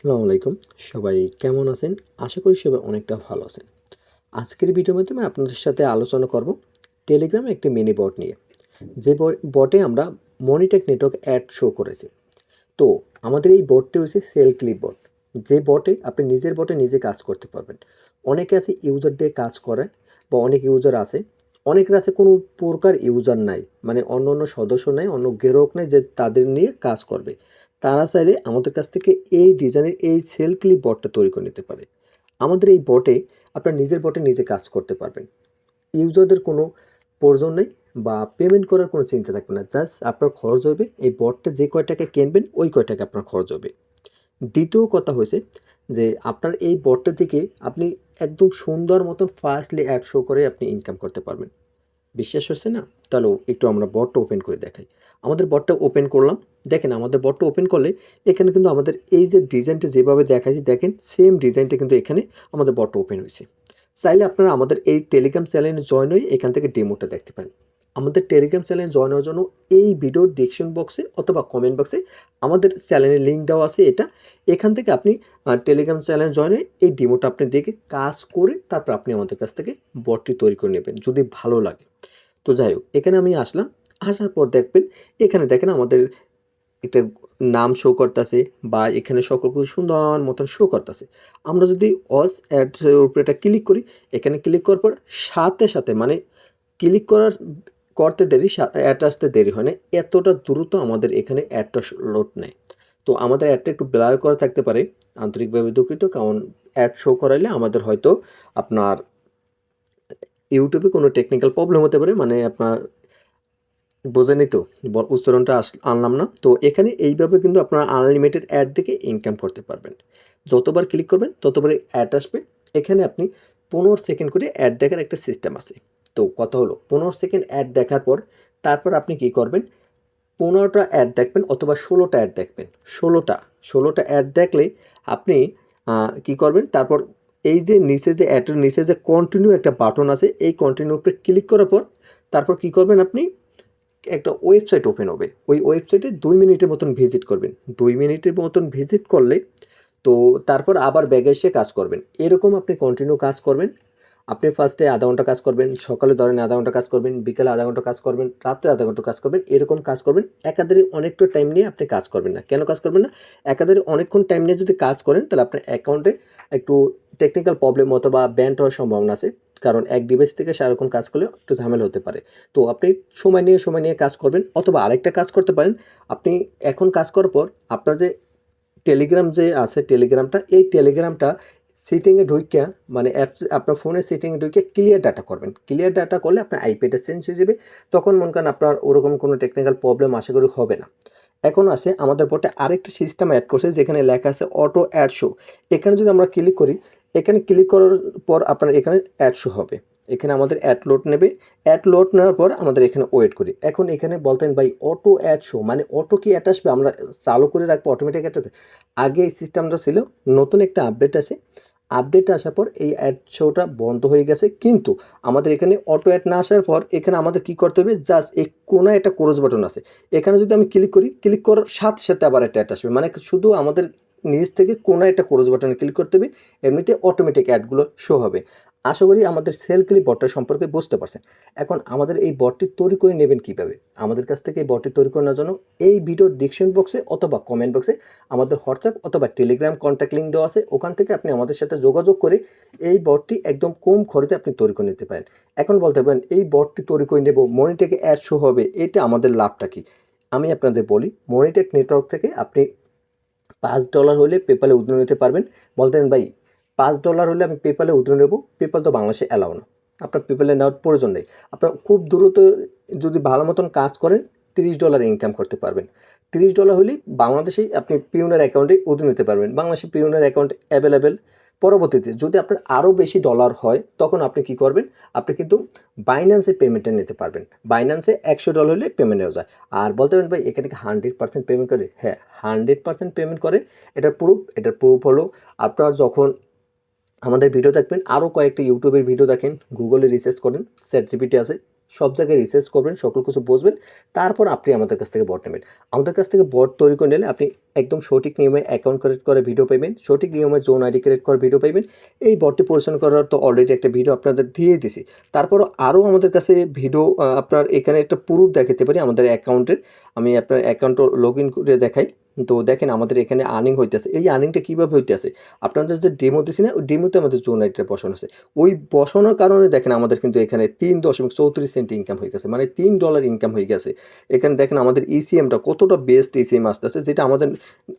আসসালামু আলাইকুম। সবাই কেমন আছেন? আশা করি সবাই অনেকটা ভালো আছেন। আজকের ভিডিওর মাধ্যমে আপনাদের সাথে আলোচনা করব টেলিগ্রামে একটি মিনি বট নিয়ে। যে বটে আমরা মনিটেক নেটওয়ার্ক অ্যাড শো করেছি। তো আমাদের এই বটটি হচ্ছে সেল ক্লিপ বট যে বটে আপনি নিজের বটে নিজে কাজ করতে পারবেন। অনেকে আছে ইউজার দিয়ে কাজ করে বা অনেক ইউজার আছে। অনেকের আছে কোনো প্রকার ইউজার নাই মানে অন্য অন্য সদস্য নাই, অন্য গ্রাহক নেই যে তাদের নিয়ে কাজ করবে। তারা চাইলে আমাদের কাছ থেকে এই ডিজাইনের এই সেল ক্লিপ বটটা তৈরি করে নিতে পারে। আমাদের এই বটে আপনার নিজের বটে নিজে কাজ করতে পারবেন। ইউজারদের কোনো প্রয়োজন নেই বা পেমেন্ট করার কোনো চিন্তা থাকবে না জাস্ট আপনার খরচ হবে, এই বটটা যে কয় টাকা কিনবেন, ওই কয় টাকা আপনার খরচ হবে। দ্বিতীয় কথা হয়েছে যে আপনার এই বটটা থেকে আপনি একদম সুন্দর মতন ফাস্টলি অ্যাড শো করে আপনি ইনকাম করতে পারবেন। বিশ্বাস হচ্ছে না? তাহলে একটু আমরা বটটা ওপেন করে দেখাই। আমাদের বটটা ওপেন করলাম। দেখেন, আমাদের বটটা ওপেন করলে এখানে কিন্তু আমাদের এই যে ডিজাইনটা যেভাবে দেখাচ্ছি দেখেন সেম ডিজাইনটা কিন্তু এখানে আমাদের বটটা ওপেন হয়েছে। চাইলে আপনারা আমাদের এই টেলিগ্রাম চ্যানেলে জয়েন হয়ে এখান থেকে ডেমোটা দেখতে পারেন। আমাদের টেলিগ্রাম চ্যানেলে জয়েন হওয়ার জন্য এই ভিডিওর ডিসক্রিপশন বক্সে অথবা কমেন্ট বক্সে আমাদের চ্যানেলের লিঙ্ক দেওয়া আছে এটা। এখান থেকে আপনি টেলিগ্রাম চ্যানেলে জয়েন হয়ে এই ডেমোটা আপনি দেখে কাজ করে তারপর আপনি আমাদের কাছ থেকে বটটি তৈরি করে নেবেন, যদি ভালো লাগে। তো যাই হোক, এখানে আমি আসলাম। আসার পর দেখবেন, এখানে দেখেন আমাদের একটা নাম শো করতেছে বা এখানে সকল কিছু সুন্দর মতন শো করতেছে। আমরা যদি অস অ্যাডের উপরে এটা ক্লিক করি, এখানে ক্লিক করার পর সাথে সাথে মানে ক্লিক করার, করতে দেরি অ্যাড আসতে দেরি হয় না। এতটা দ্রুত আমাদের এখানে অ্যাডটা লোড নেয় তো আমাদের অ্যাডটা একটু ব্লার করা থাকতে পারে। আন্তরিকভাবে দুঃখিত, কারণ অ্যাড শো করাইলে আমাদের হয়তো আপনার ইউটিউবে কোনো টেকনিক্যাল প্রবলেম হতে পারে মানে আপনার বোঝেনি তো উচ্চারণটা আস, আনলাম না। তো এখানে এইভাবে কিন্তু আপনারা আনলিমিটেড অ্যাড থেকে ইনকাম করতে পারবেন। যতবার ক্লিক করবেন ততবার অ্যাড আসবে। এখানে আপনি পনেরো সেকেন্ড করে অ্যাড দেখার একটা সিস্টেম আছে। তো কথা হলো, পনেরো সেকেন্ড অ্যাড দেখার পর তারপর আপনি কি করবেন? পনেরোটা অ্যাড দেখবেন অথবা ষোলোটা অ্যাড দেখবেন। ষোলোটা ষোলোটা অ্যাড দেখলে আপনি কি করবেন? তারপর এই যে নিচে যে অ্যাডের নিচে যে কন্টিনিউ একটা বাটন আছে, এই কন্টিনিউ উপরে ক্লিক করার পর, তারপর কি করবেন আপনি? একটা ওয়েবসাইট ওপেন হবে। ওই ওয়েবসাইটে দুই মিনিটের মতন ভিজিট করবেন। দুই মিনিটের মতন ভিজিট করলে তো তারপর আবার ব্যাগে এসে কাজ করবেন। এরকম আপনি কন্টিনিউ কাজ করবেন। আপনি ফার্স্টে আধা ঘণ্টা কাজ করবেন, সকালে ধরেন আধা ঘণ্টা কাজ করবেন, বিকেলে আধা ঘণ্টা কাজ করবেন রাত্রে আধা ঘণ্টা কাজ করবেন, এরকম কাজ করবেন। একাধারে অনেকটা টাইম নিয়ে আপনি কাজ করবেন না। কেন কাজ করবেন না? একাধারে অনেকক্ষণ টাইম নিয়ে যদি কাজ করেন, তাহলে আপনার অ্যাকাউন্টে একটু টেকনিক্যাল প্রবলেম অথবা ব্যান্ড হওয়ার সম্ভাবনা আছে, কারণ এক ডিভাইস থেকে সারাক্ষণ কাজ করলে একটু ঝামেলা হতে পারে। তো আপনি সময় নিয়ে সময় নিয়ে কাজ করবেন অথবা আরেকটা কাজ করতে পারেন। আপনি এখন কাজ করার পর আপনার যে টেলিগ্রাম যে আছে টেলিগ্রামটা এই টেলিগ্রামটা সিটিংয়ে ঢুকিয়া মানে অ্যাপস আপনার ফোনের সিটিংয়ে ঢুকিয়ে ক্লিয়ার ডাটা করবেন। ক্লিয়ার ডাটা করলে আপনার আইপিটা চেঞ্জ হয়ে যাবে। তখন মনে করেন আপনার ওরকম কোনো টেকনিক্যাল প্রবলেম আশা করি হবে না। এখন আছে আমাদের বটে আরেকটা সিস্টেম অ্যাড করছে, যেখানে লেখা আছে অটো অ্যাড শো এখানে যদি আমরা ক্লিক করি, এখানে ক্লিক করার পর আপনার এখানে অ্যাড শো হবে। এখানে আমাদের অ্যাড লোড নেবে। অ্যাড লোড নেওয়ার পর আমাদের এখানে ওয়েট করি। এখন এখানে বলতেন ভাই অটো অ্যাড শো মানে অটো কি অ্যাড আসবে আমরা চালু করে রাখব অটোমেটিক অ্যাড আগে এই সিস্টেমটা ছিল, নতুন একটা আপডেট আছে। আপডেট আসার পর এই অ্যাড শোটা বন্ধ হয়ে গেছে। কিন্তু আমাদের এখানে অটো অ্যাড না আসার পর এখানে আমাদের কি করতে হবে? জাস্ট এক কোনায় একটা ক্রোজ বাটন আছে। এখানে যদি আমি ক্লিক করি ক্লিক করার সাথে সাথে আবার একটা অ্যাড আসবে। মানে শুধু আমাদের নিচ থেকে কোনায় একটা ক্রোজ বাটনে ক্লিক করতে হবে, এমনিতে অটোমেটিক অ্যাডগুলো শো হবে। আশা করি আমাদের সেল ক্লিপ বটটা সম্পর্কে বুঝতে পারছেন। এখন আমাদের এই বটটি তৈরি করে নেবেন কীভাবে? আমাদের কাছ থেকে এই বটটি তৈরি করার জন্য এই ভিডিওর ডিসক্রিপশন বক্সে অথবা কমেন্ট বক্সে আমাদের হোয়াটসঅ্যাপ অথবা টেলিগ্রাম কন্ট্যাক্ট লিঙ্ক দেওয়া আছে। ওখান থেকে আপনি আমাদের সাথে যোগাযোগ করে এই বটটি একদম কম খরচে আপনি তৈরি করে নিতে পারেন। এখন বলতে পারেন, এই বটটি তৈরি করে নেব মনিটেকে অ্যাড শো হবে, এটা আমাদের লাভটা কি? আমি আপনাদের বলি মনিটেক নেটওয়ার্ক থেকে আপনি পাঁচ ডলার হলে পেপালে উদ্যোগ নিতে পারবেন। বলতেন ভাই, পাঁচ ডলার হলে আমি পেপালে উদ্যোগ নেব। পেপাল তো বাংলাদেশে অ্যালাউ না। আপনার পেপালে নেওয়ার প্রয়োজন নেই। আপনার খুব দ্রুত যদি ভালো মতন কাজ করেন, তিরিশ ডলার ইনকাম করতে পারবেন। তিরিশ ডলার হলেই বাংলাদেশেই আপনি পিউনার অ্যাকাউন্টে উদ্যোগ নিতে পারবেন। বাংলাদেশে পিউনার অ্যাকাউন্ট অ্যাভেলেবেল পরবর্তীতে যদি আপনার আরও বেশি ডলার হয়, তখন আপনি কি করবেন? আপনি কিন্তু বাইন্যান্সে পেমেন্টটা নিতে পারবেন। বাইন্যান্সে একশো ডলার হলে পেমেন্ট হয়ে যায়। আর বলতে পারেন ভাই, এখানে কি হান্ড্রেড পার্সেন্ট পেমেন্ট করে? হ্যাঁ হান্ড্রেড পার্সেন্ট পেমেন্ট করে। এটার প্রুফ এটার প্রুফ হলো আপনার যখন আমাদের ভিডিও দেখবেন আরও কয়েকটি ইউটিউবের ভিডিও দেখেন গুগলে রিসার্চ করেন চ্যাট জিপিটি আছে। সব জায়গায় রিসার্চ করবেন, সকল কিছু বুঝবেন, তারপর আপনি আমাদের কাছ থেকে বট নেবেন। আমাদের কাছ থেকে বট তৈরি করে নিলে আপনি একদম সঠিক নিয়মে অ্যাকাউন্ট ক্রিয়েট করে ভিডিও পাবেন সঠিক নিয়মে জোন আইডি ক্রিয়েট করে ভিডিও পাবেন এই বটটি পরিচালনা করার তো অলরেডি একটা ভিডিও আপনাদের দিয়ে দিছি। তারপরও আরও আমাদের কাছে ভিডিও আপনার এখানে একটা প্রুফ দেখাতে পারি আমাদের অ্যাকাউন্টের আমি আপনার অ্যাকাউন্ট লগ ইন করে দেখাই। তো দেখেন আমাদের এখানে আর্নিং হইতেছে। এই আর্নিংটা কীভাবে হইতেছে? আপনাদের যে ডেমো দিছি না, ওই ডেমোতে আমাদের জোন আইডিটা বসানো আছে। ওই বসানোর কারণে দেখেন আমাদের কিন্তু এখানে তিন দশমিক চৌত্রিশ সেন্ট ইনকাম হয়ে গেছে। মানে তিন ডলার ইনকাম হয়ে গেছে। এখানে দেখেন আমাদের ইসিএমটা কতটা বেস্ট ইসিএম আসতেছে, যেটা আমাদের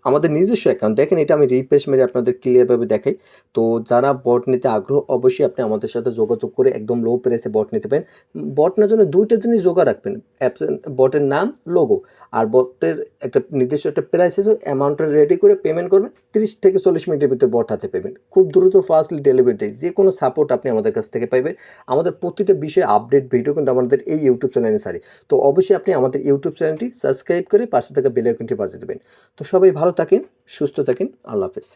আমাদের নিজস্ব অ্যাকাউন্ট দেখেন এটা আমি রিফ্রেশ মেরে আপনাদের ক্লিয়ারভাবে দেখাই। তো যারা বট নিতে আগ্রহ, অবশ্যই আপনি আমাদের সাথে যোগাযোগ করে একদম লো প্রাইসে বট নিতে পারেন। বট নেওয়ার জন্য দুইটা জিনিস জোগাড় রাখবেন। অ্যাপস বটের নাম লোগো আর বটের একটা নির্দিষ্ট একটা আছে অ্যামাউন্টটা রেডি করে পেমেন্ট করবেন। তিরিশ থেকে চল্লিশ মিনিটের ভিতরে বট হাতে পেমেন্ট খুব দ্রুত ফাস্টলি ডেলিভারি দেয় যে কোনো সাপোর্ট আপনি আমাদের কাছ থেকে পাইবেন। আমাদের প্রতিটা বিষয়ে আপডেট ভিডিও কিন্তু আমাদের এই ইউটিউব চ্যানেলে সারি। তো অবশ্যই আপনি আমাদের ইউটিউব চ্যানেলটি সাবস্ক্রাইব করে পাশে থাকা বেল আইকনটি বাজিয়ে দেবেন। তো সবাই ভালো থাকেন, সুস্থ থাকেন। আল্লাহ হাফেজ।